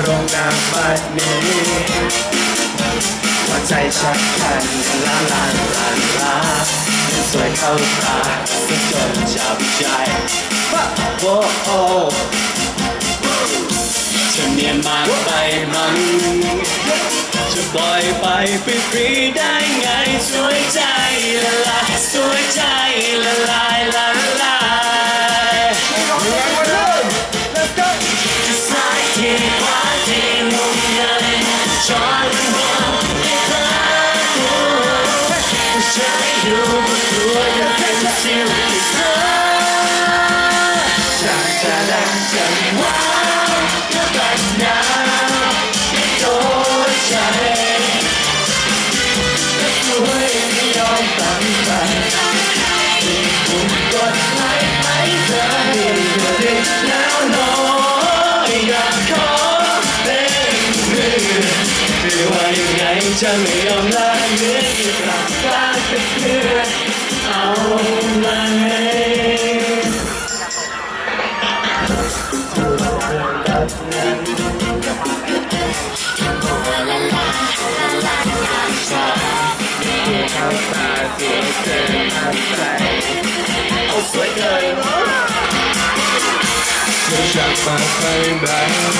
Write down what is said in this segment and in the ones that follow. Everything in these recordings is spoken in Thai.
ารมณ์นามบัดนี้หัวใจชักพันลาลานลานลาสวยเข้าตาก็จนจับใจฟะโวโอจะเนียนมากไปมันจะปล่อยไปฟรีๆได้ไงช่วยใจละสวย Thank you. Çalıyorlar yıpraklar kıskırır Ağlanır Oh my god! Push up my phone back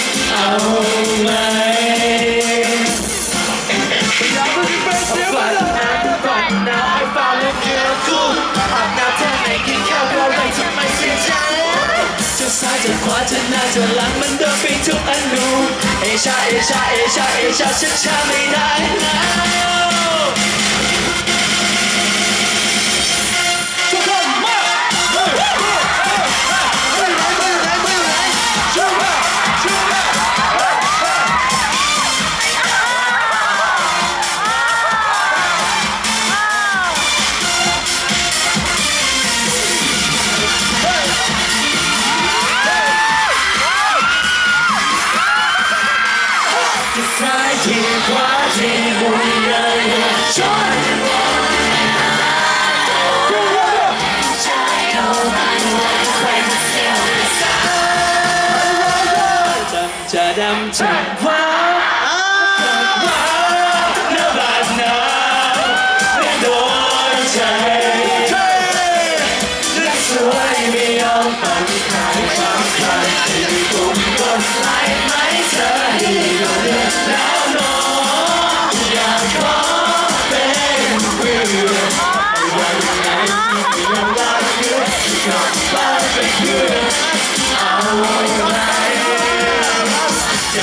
ซ้ายจะขวาจะหน้าจะหลังมันเดินไปทุกอนุเอชาเอชาเอชาเอชาฉันช้าไม่ได้ จะดำถึว้าว้าหน้ำบานหนาวในดวงใจและสวยไม่ยอมปันหายความใคลายที่กลุ่มกดไลค์ไหมเธอให้เราเลือกแล้วนอน